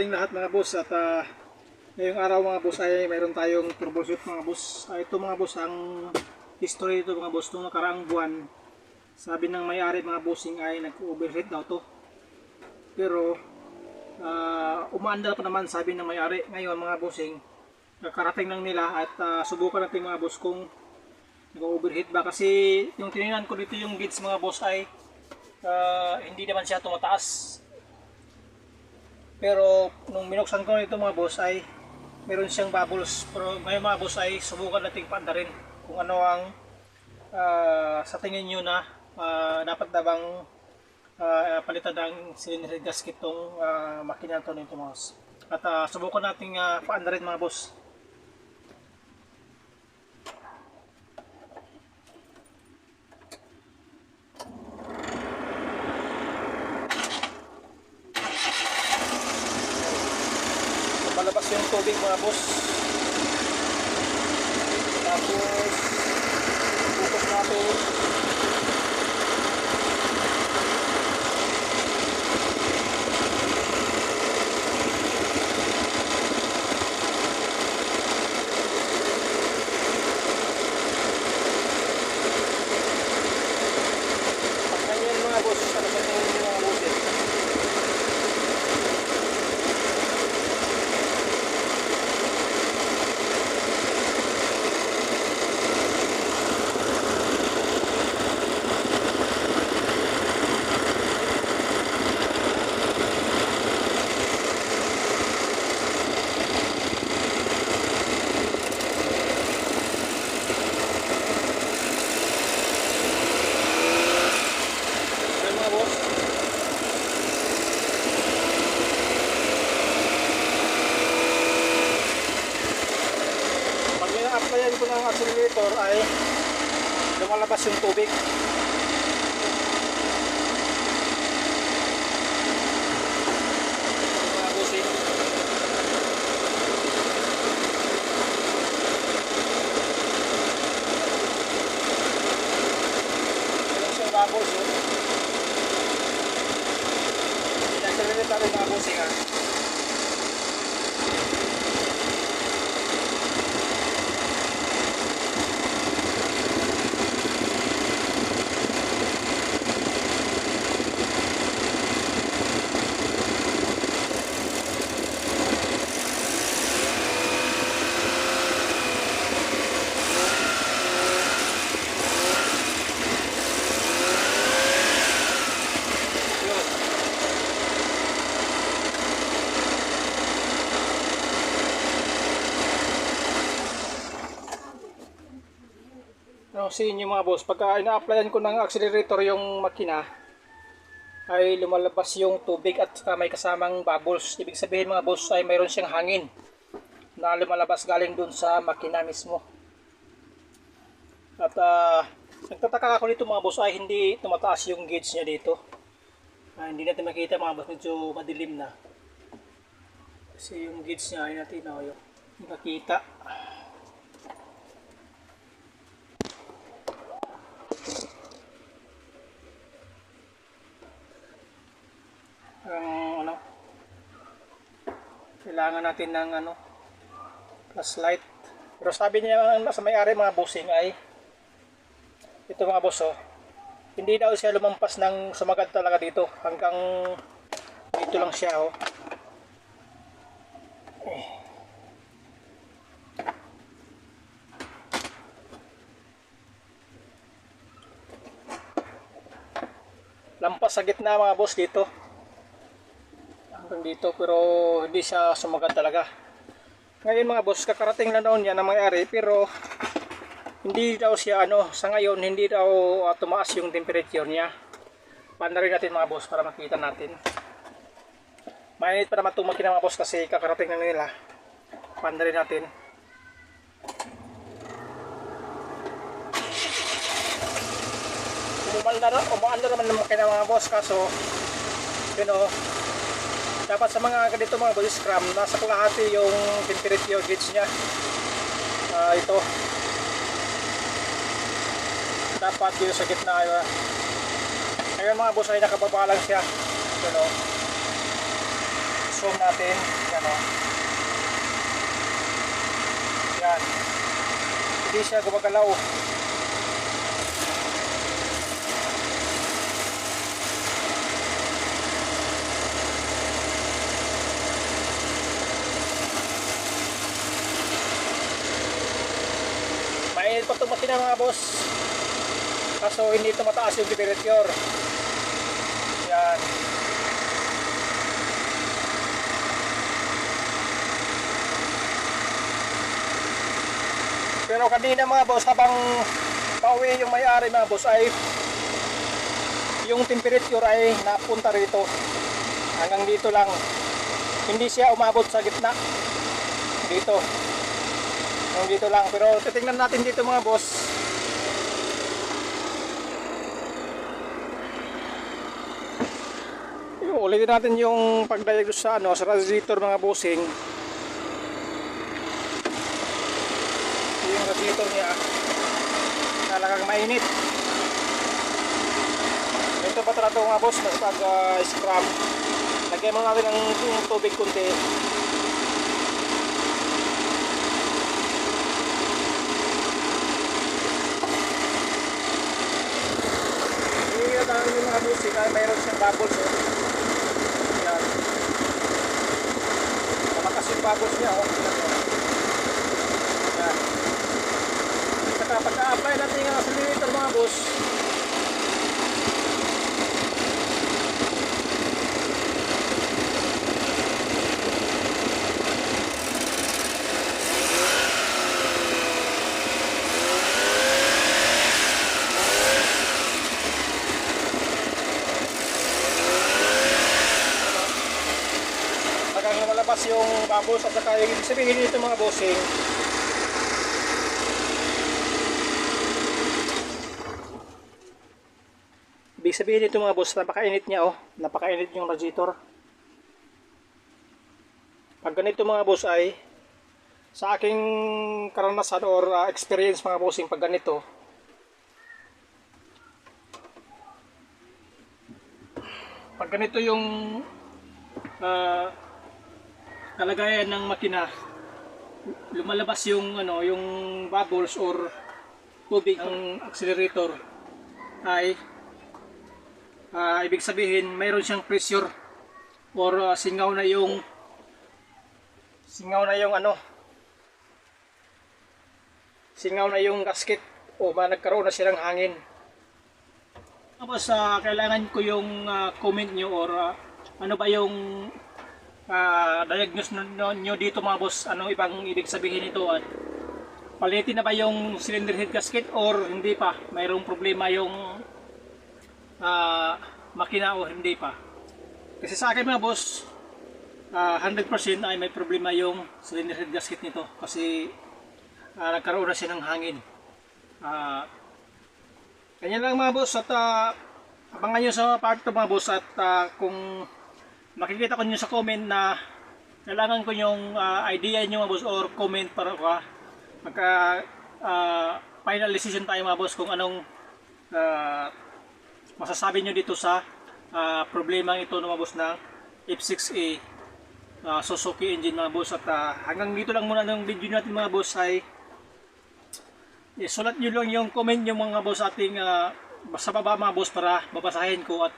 ating lahat mga boss at ah, ngayong araw mga boss ay mayroon tayong troubleshoot mga boss. Ah, ito mga boss ang history ito mga boss nung nakaraang buwan. Sabi ng may-ari mga bossing ay nag-overheat daw to. Pero ah, umaandar pa naman sabi ng may-ari. Ngayon mga bossing, nakarating lang nila at ah, subukan natin mga boss kung nag-overheat ba kasi yung tinignan ko dito yung gauge mga boss ay ah, hindi naman siya tumataas pero nung minuksan ko ito mga boss ay meron siyang bubbles. Pero ngayon mga boss ay subukan nating paanda rin kung ano ang ah, sa tingin nyo na ah, dapat na bang ah, palitan ng cylinder gasket tong uh, makina to nito mga boss. At ah, subukan nating uh, paanda mga boss. Yung tubig mga boss. Tapos, tutok natin. Pag ganyan mga boss, ano ba yung mga boss eh? Yan mga boss. Pag ina-applyan ko ng accelerator ay lumalabas yung tubig. Mga bossing. Meron siyang bubbles yun. Accelerate natin mga bossing ha. Yun. No, see nyo mga boss, pagka ina-applyan ko ng accelerator yung makina, ay lumalabas yung tubig at may kasamang bubbles. Ibig sabihin mga boss ay mayroon siyang hangin na lumalabas galing dun sa makina mismo. At ah, nagtataka ako dito mga boss ay hindi tumataas yung gauge niya dito. Ah, hindi natin makita mga boss, medyo madilim na. Kasi yung gauge niya ay natin oh, yung makita. ang ano kailangan natin ng ano plus light pero sabi niya sa may-ari mga bossing ay ito mga boss oh hindi daw siya lumampas ng sumagad talaga dito. Hanggang dito lang siya oh. Lampas sa gitna mga boss dito hanggang dito pero hindi siya sumagat talaga. Ngayon mga boss kakarating lang daw niya na may-ari pero hindi daw siya ano sa ngayon hindi daw uh, tumaas yung temperature niya. Paano rin natin mga boss para makita natin. Mainit pa naman itong makina mga boss kasi kakarating lang nila. Paano rin natin. Umanda umanda naman ng makina mga boss kaso you know dapat sa mga ganito mga body scrum nasa kalahati yung temperature gauge nya Ah, ito dapat yun sa gitna uh, ngayon mga boss ay nakababa lang siya you know. zoom natin. Yan o. Yan. Hindi siya gumagalaw. Makina mga boss. Kaso hindi ito mataas yung temperature. Yan. Pero kanina mga boss, habang pauwi yung may-ari mga boss ay yung temperature ay napunta rito. Hanggang dito lang. Hindi siya umabot sa gitna. Dito. Hanggang dito lang. Pero titingnan natin dito mga boss. Yung ulitin natin yung pag-diagnose sa ano, sa radiator mga bossing. yung radiator niya talagang mainit ito pa talaga mga boss pag uh, scrum lagyan mo natin ng tubig kunti eh, kaya mayroon siyang bubbles oh. yan malakas yung bubbles niya oh. Yan. Saka pagka-apply natin yung accelerator mga boss, hanggang lumalabas bubbles at saka yung sabihin dito mga bossing, Ibig sabihin dito mga boss, napakainit niya oh. Napakainit yung radiator. Pag ganito mga boss ay sa aking karanasan or uh, experience mga bossing pag ganito pag ganito yung uh, kalagayan ng makina lumalabas yung ano yung bubbles or tubig. Ng accelerator ay Ah, ibig sabihin mayroon siyang pressure or ah, singaw na yung singaw na yung ano singaw na yung gasket o ba nagkaroon na siya ng hangin. Tapos ah, kailangan ko yung ah, comment nyo or ah, ano ba yung uh, diagnose nyo, dito mga boss ano ibang ibig sabihin nito at palitin na ba yung cylinder head gasket or hindi pa mayroong problema yung ah, makina o hindi pa. Kasi sa akin mga boss, ah, 100% ay may problema yung cylinder head gasket nito kasi ah, nagkaroon na siya ng hangin. Ah, ganyan lang mga boss at ah, abangan nyo sa part to mga boss at ah, kung makikita ko nyo sa comment na kailangan ko yung ah, idea nyo mga boss or comment para ka. Magka ah, final decision tayo mga boss kung anong ah, masasabi nyo dito sa ah, problema ito mga boss ng F6A ah, Suzuki engine mga boss. At ah, hanggang dito lang muna ng video natin mga boss ay isulat nyo lang yung comment nyo mga boss ating ah, sa baba mga boss para babasahin ko at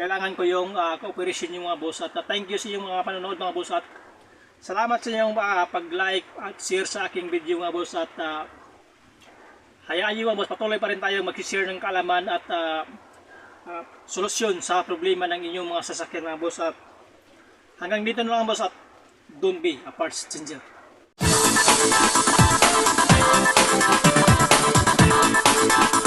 kailangan ko yung uh, cooperation yung mga boss at uh, thank you sa yung mga panonood mga boss at salamat sa inyong uh, pag-like at share sa aking video mga boss at uh, hayaan nyo mga boss patuloy pa rin tayo mag-share ng kalaman at uh, uh, solusyon sa problema ng inyong mga sasakyan mga boss at hanggang dito na lang boss at don't be a parts changer Thank you.